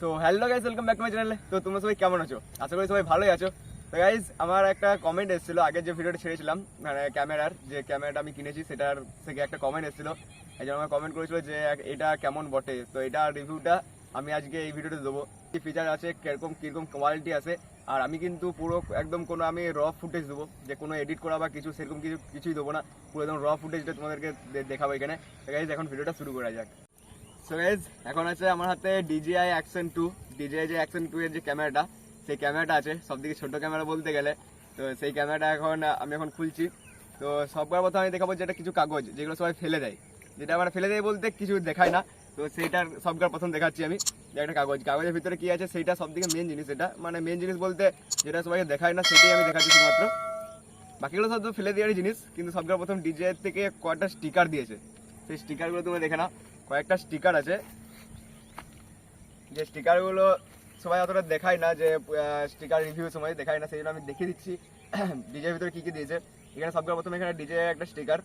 তো hello guys welcome back to my চ্যানেলে তো তোমরা সবাই কেমন আছো? আশা করি সবাই ভালোই আছো। তো গাইজ আমার একটা কমেন্ট এসেছিল, আগের যে ভিডিওটা ছেড়েছিলাম মানে ক্যামেরার যে ক্যামেরাটা আমি কিনেছি, সেটার থেকে একটা কমেন্ট এসেছিল। এই জন্য আমার কমেন্ট করেছিল যে, এটা কেমন বটে? তো এটা রিভিউটা আমি আজকে এই ভিডিওতে দেবো। কি ফিচার আছে, কীরকম কীরকম কোয়ালিটি আছে, আর আমি কিন্তু পুরো একদম কোনো আমি র ফুটেজ দেবো। যে কোনো এডিট করা বা কিছু, সেরকম কিছু, কিছুই দেবো না। পুরো একদম র ফুটেজটা তোমাদেরকে দেখাবো এখানে। গাইজ এখন ভিডিওটা শুরু করা যাক। সো এখন আছে আমার হাতে ডিজিআই অ্যাকশন টু ডিজিআই যে অ্যাকশন টু এর যে ক্যামেরাটা সেই ক্যামেরাটা আছে। সব থেকে ছোট ক্যামেরা বলতে গেলে। তো সেই ক্যামেরাটা এখন, আমি এখন খুলছি। তো সববার প্রথমে আমি দেখাবো যেটা কিছু কাগজ, যেগুলো সবাই ফেলে দেয়। যেটা আমরা ফেলে দেয় বলতে কিছু দেখায় না। তো সেইটার সবকার প্রথম দেখাচ্ছি আমি। যে একটা কাগজ। কাগজের ভিতরে কি আছে, সেইটা সব থেকে মেন জিনিস এটা। মানে মেন জিনিস বলতে যেটা সবাইকে দেখায় না, সেটাই আমি দেখাচ্ছি শুধুমাত্র। বাকিগুলো সব তো ফেলে দেওয়ারই জিনিস, কিন্তু সবকার প্রথম ডিজের থেকে কয়েকটা স্টিকার দিয়েছে। সেই স্টিকারগুলো তুমি দেখে নাও। কয়েকটা স্টিকার আছে। যে স্টিকারগুলো সবাই অতটা দেখায় না, যে স্টিকার রিভিউ সময় দেখায় না, সেই জন্য আমি দেখিয়ে দিচ্ছি। ডিজের ভিতরে কী কী দিয়েছে? এখানে সবগুলো প্রথমে এখানে ডিজে একটা স্টিকার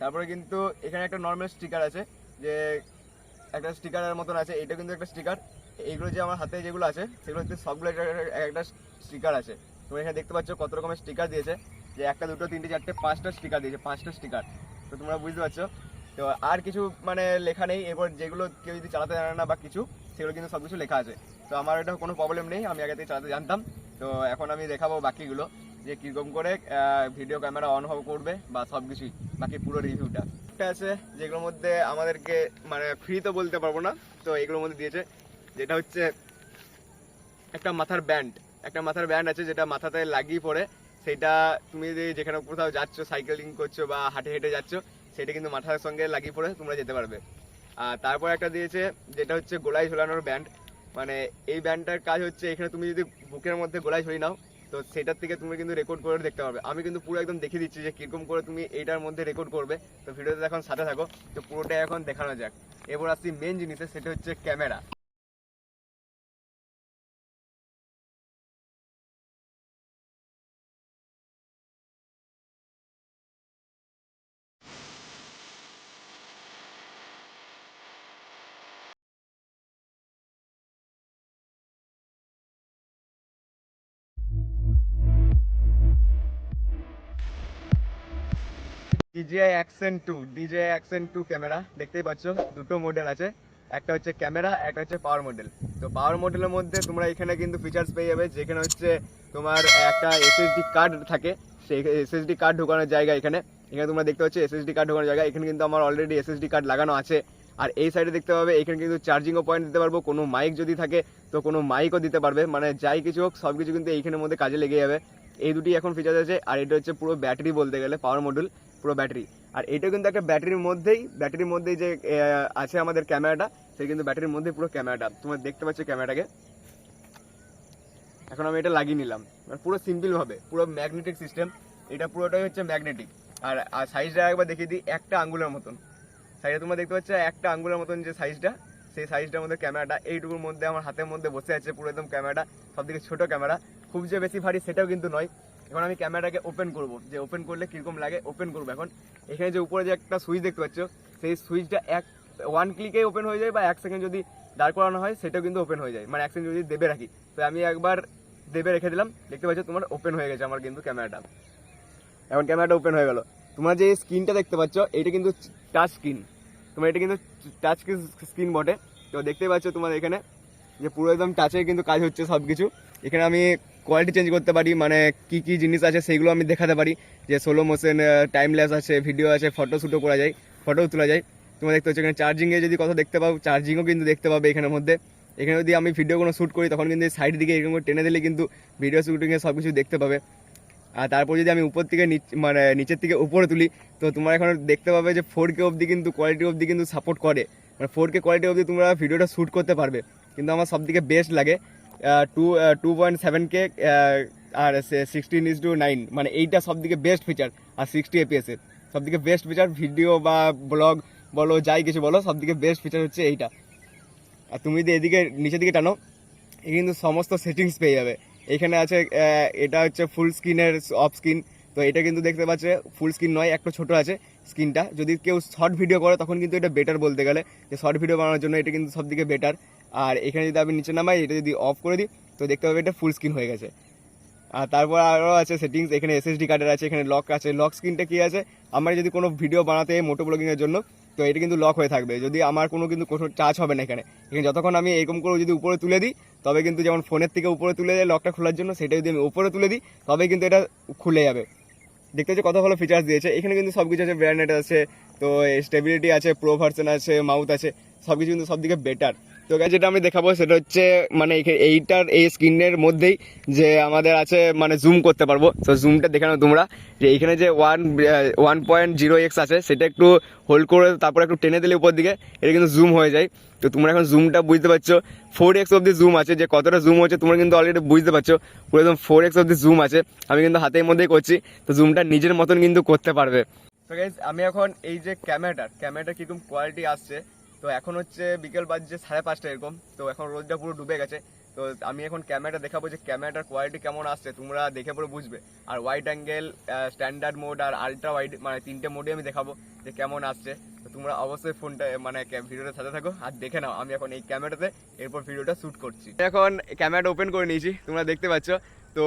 তারপরে কিন্তু এখানে একটা নর্মাল স্টিকার আছে, যে একটা স্টিকারের মতন আছে এটা কিন্তু একটা স্টিকার এইগুলো যে আমার হাতে যেগুলো আছে, সেগুলো হচ্ছে সবগুলো একটা স্টিকার আছে। তোমরা এখানে দেখতে পাচ্ছ কত রকমের স্টিকার দিয়েছে, যে একটা, দুটো, তিনটে, চারটে, পাঁচটা স্টিকার দিয়েছে, পাঁচটা স্টিকার তো তোমরা বুঝতে পারছ তো আর কিছু মানে লেখা নেই। এরপর যেগুলো কেউ যদি চালাতে জানে না বা কিছু, সেগুলো কিন্তু সব কিছু লেখা আছে। তো আমার এটা কোনো প্রবলেম নেই, আমি আগে থেকে চালাতে জানতাম। তো এখন আমি দেখাবো বাকিগুলো, যে কীরকম করে ভিডিও ক্যামেরা অন হব করবে বা সব কিছুই, বাকি পুরো রিভিউটা একটা আছে, যেগুলোর মধ্যে আমাদেরকে মানে ফ্রি তো বলতে পারব না, তো এগুলোর মধ্যে দিয়েছে, যেটা হচ্ছে একটা মাথার ব্যান্ড একটা মাথার ব্যান্ড আছে যেটা মাথাতে লাগিয়ে পড়ে, সেটা তুমি যদি যেখানে কোথাও যাচ্ছ সাইকেলিং করছ বা হাঁটে হেঁটে যাচ্ছ সেটা কিন্তু মাথার সঙ্গে লাগিয়ে পড়ে তোমরা যেতে পারবে। আর তারপর একটা দিয়েছে, যেটা হচ্ছে গোলায় ঝোলানোর ব্যান্ড মানে এই ব্যান্ডটার কাজ হচ্ছে, এখানে তুমি যদি বুকের মধ্যে গোলায় ঝুলিয়ে নাও, তো সেটার থেকে তুমি কিন্তু রেকর্ড করে দেখতে পারবে। আমি কিন্তু পুরো একদম দেখিয়ে দিচ্ছি যে কীরকম করে তুমি এইটার মধ্যে রেকর্ড করবে। তো ভিডিওতে এখন সাথে থাকো। তো পুরোটাই এখন দেখানো যাক। এবার আসছি মেন জিনিসে, সেটা হচ্ছে camera DJI action two DJI action two camera দেখতেই পাচ্ছ? দুটো মডেল আছে। একটা হচ্ছে ক্যামেরা একটা হচ্ছে পাওয়ার মডেল তো পাওয়ার মডেলের মধ্যে তোমরা এখানে কিন্তু ফিচার্স পেয়ে যাবে, যেখানে হচ্ছে তোমার একটা এসএসডি কার্ড থাকে। সেই এসএসডি কার্ড ঢোকানোর জায়গা এখানে। এখানে তোমরা দেখতে পাচ্ছ এসএসডি কার্ড ঢোকানোর জায়গা। এখানে কিন্তু আমার অলরেডি এসএসডি কার্ড লাগানো আছে। আর এই সাইডে দেখতে পাবে, এখানে কিন্তু চার্জিংও পয়েন্ট দিতে পারব। কোনো মাইক যদি থাকে, তো কোনো মাইকও দিতে পারবে। মানে যাই কিছু হোক, সব কিছু কিন্তু এইখানের মধ্যে কাজে লেগে যাবে। এই দুটি এখন ফিচার আছে। আর এটা হচ্ছে পুরো ব্যাটারি বলতে গেলে পাওয়ার মডেল পুরো ব্যাটারি। আর এটা কিন্তু একটা ব্যাটারির মধ্যেই ব্যাটারির মধ্যেই যে আছে আমাদের ক্যামেরাটা, সেই কিন্তু ব্যাটারির মধ্যে পুরো ক্যামেরাটা। তোমরা দেখতে পাচ্ছ ক্যামেরাটাকে। এখন আমি এটা লাগিয়ে নিলাম। মানে পুরো সিম্পল ভাবে পুরো ম্যাগনেটিক সিস্টেম। এটা পুরোটাই হচ্ছে ম্যাগনেটিক। আর আর সাইজটা একবার দেখিয়ে দিই, একটা আঙ্গুলের মতন। সাইজটা তোমরা দেখতে পাচ্ছ, একটা আঙ্গুলের মতন যে সাইজটা সেই সাইজটার মধ্যে ক্যামেরাটা, এইটুকুর মধ্যে, আমার হাতের মধ্যে বসে আছে পুরো একদম ক্যামেরাটা। সব থেকে ছোটো ক্যামেরা। খুব যে বেশি ভারী সেটাও কিন্তু নয়। এখন আমি ক্যামেরাটাকে ওপেন করব। যে ওপেন করলে কীরকম লাগে ওপেন করব। এখন এখানে যে উপরে যে একটা সুইচ দেখতে পাচ্ছ, সেই সুইচটা এক ওয়ান ক্লিকে ওপেন হয়ে যায় বা এক সেকেন্ড যদি দাঁড় করানো হয়, সেটাও কিন্তু ওপেন হয়ে যায়। মানে এক সেকেন্ড যদি দেবে রাখি। তো আমি একবার দেবে রেখে দিলাম। দেখতে পাচ্ছ তোমার ওপেন হয়ে গেছে আমার কিন্তু ক্যামেরাটা। এখন ক্যামেরাটা ওপেন হয়ে গেল। তোমার যে স্ক্রিনটা দেখতে পাচ্ছ, এটা কিন্তু টাচ স্ক্রিন তোমার এটা কিন্তু টাচ স্ক্রিন বটে। তো দেখতেই পাচ্ছ তোমার এখানে যে পুরো একদম টাচে কিন্তু কাজ হচ্ছে সব কিছু এখানে আমি কোয়ালিটি চেঞ্জ করতে পারি মানে কি কি জিনিস আছে সেগুলো আমি দেখাতে পারি, যে সোলো মোশন টাইম ল্যাস আছে ভিডিও আছে ফটো শ্যুটও করা যায় ফটোও তোলা যায়। তোমরা দেখতে পাচ্ছ এখানে চার্জিংয়ে যদি কথা দেখতে পাও চার্জিংও কিন্তু দেখতে পাবে এখানের মধ্যে। এখানে যদি আমি ভিডিও কোনো শ্যুট করি, তখন কিন্তু সাইড দিকে এরকম টেনে দিলে কিন্তু ভিডিও শ্যুটিংয়ে সব কিছু দেখতে পাবে। আর তারপর যদি আমি উপর থেকে মানে নিচের থেকে উপরে তুলি, তো তোমরা এখন দেখতে পাবে যে ফোর কে অবধি কিন্তু কোয়ালিটি অবধি কিন্তু সাপোর্ট করে। মানে ফোর কে কোয়ালিটি অবধি তোমরা ভিডিওটা শ্যুট করতে পারবে। কিন্তু আমার সব থেকে বেস্ট লাগে two two point seven K R sixteen is to nine মানে এইটা সব থেকে বেস্ট ফিচার আর সিক্সটি এপিএসের সব থেকে বেস্ট ফিচার ভিডিও বা ব্লগ বলো, যাই কিছু বলো সব থেকে বেস্ট ফিচার হচ্ছে এইটা। আর তুমি যদি এদিকে, নিচের দিকে টানো কিন্তু সমস্ত সেটিংস পেয়ে যাবে। এখানে আছে এটা হচ্ছে ফুল স্ক্রিনের অফ স্ক্রিন তো এটা কিন্তু দেখতে পাচ্ছে ফুল স্ক্রিন নয়, একটু ছোট আছে স্ক্রিনটা যদি কেউ শর্ট ভিডিও করে, তখন কিন্তু এটা বেটার বলতে গেলে। যে শর্ট ভিডিও বানানোর জন্য এটা কিন্তু সব থেকে বেটার আর এখানে যদি আমি নিচে নামাই, এটা যদি অফ করে দিই, তো দেখতে পাবে এটা ফুল স্ক্রিন হয়ে গেছে। আর তারপর আরও আছে সেটিংস এখানে এসএসডি কার্ডের আছে, এখানে লক আছে। লক স্ক্রিনটা কী আছে? আমার যদি কোনো ভিডিও বানাতে মোটো ব্লগিংয়ের জন্য, তো এটা কিন্তু লক হয়ে থাকবে। যদি আমার কোনো কিন্তু কোনো চার্জ হবে না এখানে। এখানে যতক্ষণ আমি এরকম করে যদি উপরে তুলে দিই, তবে কিন্তু যেমন ফোনের থেকে উপরে তুলে দেয় লকটা খোলার জন্য, সেটা যদি আমি উপরে তুলে দিই তবে কিন্তু এটা খুলে যাবে। দেখতে হচ্ছে কত ভালো ফিচার্স দিয়েছে। এখানে কিন্তু সব কিছু আছে ব্র্যান্ডেড আছে, তো স্টেবিলিটি আছে প্রো ভার্সন আছে মাউথ আছে সব কিছু কিন্তু সব দিকে বেটার তো guys, যেটা আমি দেখাবো সেটা হচ্ছে মানে এইটার এই স্ক্রিনের মধ্যেই যে আমাদের আছে মানে জুম করতে পারব। তো জুমটা দেখে নাও তোমরা। যে এইখানে যে one one point zero X আছে সেটা একটু হোল্ড করে তারপর একটু টেনে দিলে উপর দিকে এটা কিন্তু জুম হয়ে যায়। তো তোমরা এখন জুমটা বুঝতে পারছ। ফোর এক্স অব্দি জুম আছে যে কতটা জুম হচ্ছে তোমরা কিন্তু অলরেডি বুঝতে পারছ। পুরো একদম ফোর এক্স অব্দি জুম আছে। আমি কিন্তু হাতের মধ্যেই করছি। তো জুমটা নিজের মতন কিন্তু করতে পারবে। তো গাইজ আমি এখন এই যে ক্যামেরাটার ক্যামেরাটার কীরকম কোয়ালিটি আসছে তো এখন হচ্ছে বিকেল বাজছে সাড়ে পাঁচটা এরকম, তো এখন রোদটা পুরো ডুবে গেছে। তো আমি এখন ক্যামেরাটা দেখাবো যে ক্যামেরাটার কোয়ালিটি কেমন আসছে, তোমরা দেখে পুরো বুঝবে। আর ওয়াইড অ্যাঙ্গেল স্ট্যান্ডার্ড মোড আর আলট্রা ওয়াইড মানে তিনটে মোডে আমি দেখাবো যে কেমন আসছে। তো তোমরা অবশ্যই ফোনটা মানে ভিডিওটা সাথে থাকো আর দেখে নাও, আমি এখন এই ক্যামেরাতে এরপর ভিডিওটা শ্যুট করছি। এখন ক্যামেরাটা ওপেন করে নিয়েছি, তোমরা দেখতে পাচ্ছ। তো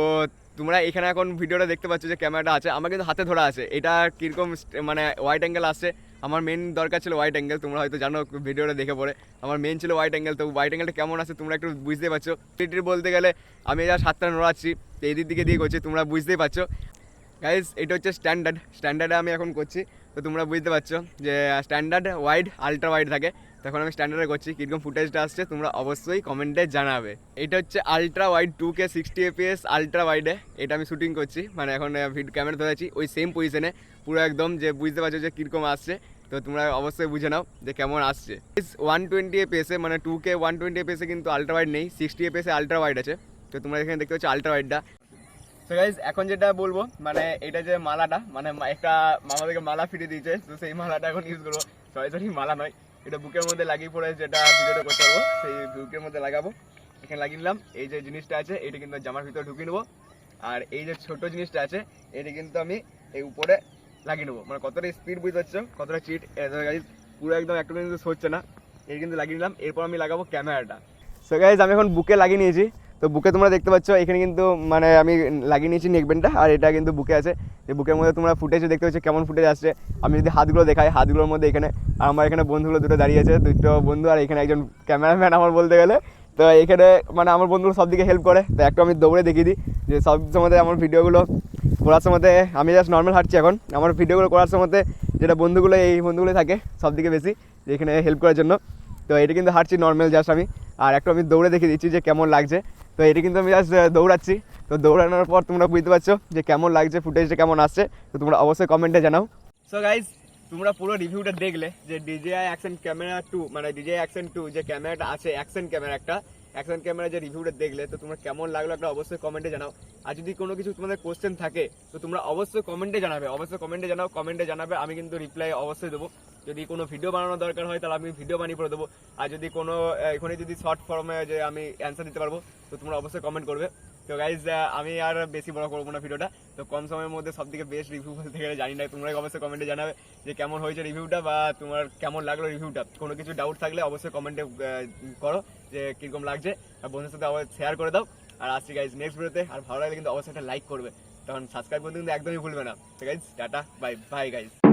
তোমরা এখানে এখন ভিডিওটা দেখতে পাচ্ছ যে ক্যামেরাটা আছে, আমার কিন্তু হাতে ধরা আছে। এটা কীরকম মানে ওয়াইড অ্যাঙ্গেল আসছে আমার মেন দরকার ছিল হোয়াইট অ্যাঙ্গেল তোমরা হয়তো জানো, ভিডিওটা দেখে পড়ে। আমার মেন ছিল হোয়াইট অ্যাঙ্গেল তো হোয়াইট অ্যাঙ্গেলটা কেমন আছে তোমরা একটু বুঝতে পারছ। টিটির বলতে গেলে, আমি যা সাতটা নড়াচ্ছি, তো এদিক দিকে দিয়ে করছি, তোমরা বুঝতেই পারছ। গাইজ এটা হচ্ছে স্ট্যান্ডার্ড স্ট্যান্ডার্ডে আমি এখন করছি, তো তোমরা বুঝতে পারছ যে স্ট্যান্ডার্ড ওয়াইড আলট্রা ওয়াইড থাকে। তখন আমি স্ট্যান্ডার্ডে করছি, কীরকম ফুটেজটা আসছে তোমরা অবশ্যই কমেন্টে জানাবে। এটা হচ্ছে ultra wide two K sixty FPS ultra ওয়াইডে এটা আমি শুটিং করছি মানে এখন ভিড ক্যামেরা ধরেছি ওই সেম পজিশনে পুরো একদম যে বুঝতে পারছ যে কীরকম আসছে, তো তোমরা অবশ্যই বুঝে নাও যে কেমন আসছে। ওয়ান টোয়েন্টি এপিএসে মানে টু কে ওয়ান টোয়েন্টি এপিএসে কিন্তু আলট্রা ওয়াইড নেই সিক্সটি এপিএসে আলট্রা ওয়াইড আছে। তো তোমরা এখানে দেখতে পাচ্ছ আলট্রা ওয়াইডটা তো গাইজ এখন যেটা বলব মানে এটা যে মালাটা মানে একটা মামা থেকে মালা ফিরিয়ে দিয়েছে, তো সেই মালাটা এখন ইউজ করব। সরি মালা নয়। এটা বুকের মধ্যে লাগিয়ে পড়ে যেটা ভিডিওটা করতে পারব, সেই বুকের মধ্যে লাগাবো। এখানে লাগিয়ে নিলাম। এই যে জিনিসটা আছে, এটা কিন্তু জামার ভিতরে ঢুকিয়ে নেব। আর এই যে ছোট জিনিসটা আছে, এটা কিন্তু আমি এই উপরে লাগিয়ে নেব। মানে কতটা স্পিড বুঝতে পারছ? কতটা চিট পুরো একদম একটু কিন্তু সরছে না। এটা কিন্তু লাগিয়ে নিলাম। এরপর আমি লাগাবো ক্যামেরাটা সো গাইজ আমি এখন বুকে লাগিয়ে নিয়েছি। তো বুকে তোমরা দেখতে পাচ্ছ, এখানে কিন্তু মানে আমি লাগিয়ে নিয়েছি নেকবেনটা আর এটা কিন্তু বুকে আছে। যে বুকের মধ্যে তোমরা ফুটেজ দেখতে পাচ্ছ কেমন ফুটেজ আসছে। আমি যদি হাতগুলো দেখাই, হাতগুলোর মধ্যে এখানে আর আমার এখানে বন্ধুগুলো দুটো দাঁড়িয়ে আছে, দুটো বন্ধু আর এখানে একজন ক্যামেরাম্যান আমার বলতে গেলে। তো এখানে মানে আমার বন্ধুগুলো সব দিকে হেল্প করে। তো একটু আমি দৌড়ে দেখিয়ে দিই যে সব সময় আমার ভিডিওগুলো করার সময় আমি জাস্ট নর্মাল হাঁটছি এখন। আমার ভিডিওগুলো করার সময় যেটা বন্ধুগুলো, এই বন্ধুগুলো থাকে সব দিকে বেশি যে এখানে হেল্প করার জন্য। তো এটা কিন্তু হাঁটছি নর্মাল জাস্ট আমি। আর একটু আমি দৌড়ে দেখিয়ে দিচ্ছি যে কেমন লাগছে। তো এটা কিন্তু আমি জাস্ট দৌড়াচ্ছি। তো দৌড়ানোর পর তোমরা বুঝতে পারছ যে কেমন লাগছে ফুটেজটা কেমন আসছে। তো তোমরা অবশ্যই কমেন্টে জানাও। সো গাইজ তোমরা পুরো রিভিউটা দেখলে যে ডিজিআই অ্যাকশন ক্যামেরা টু মানে ডিজিআই অ্যাকশন টু যে ক্যামেরাটা আছে অ্যাকশন ক্যামেরা একটা অ্যাকশন ক্যামেরা যে রিভিউটা দেখলে, তো তোমরা কেমন লাগল একটা অবশ্যই কমেন্টে জানাও। আর যদি কোনো কিছু তোমাদের কোশ্চেন থাকে, তো তোমরা অবশ্যই কমেন্টে জানাবে। অবশ্যই কমেন্টে জানাও কমেন্টে জানাবে, আমি কিন্তু রিপ্লাই অবশ্যই দেবো। যদি কোনো ভিডিও বানানোর দরকার হয়, তাহলে আমি ভিডিও বানিয়ে পড়ে দেবো। আর যদি কোনো এখানে যদি শর্ট ফর্মে যে আমি অ্যান্সার দিতে পারব, তো তোমরা অবশ্যই কমেন্ট করবে। তো গাইজ আমি আর বেশি বড় করব না ভিডিওটা তো কম সময়ের মধ্যে সব থেকে বেস্ট রিভিউ বলতে গেলে জানি না, তোমরাই অবশ্যই কমেন্টে জানাবে যে কেমন হয়েছে রিভিউটা বা তোমার কেমন লাগল রিভিউটা কোনো কিছু ডাউট থাকলে অবশ্যই কমেন্টে করো যে কীরকম লাগছে। আর বন্ধুর সাথে আবার শেয়ার করে দাও। আর আসছি গাইজ নেক্সট ভিডিওতে আর ভালো লাগলে কিন্তু অবশ্যই একটা লাইক করবে। তখন সাবস্ক্রাইব করতে কিন্তু একদমই ভুলবে না। তো guys tata bye bye guys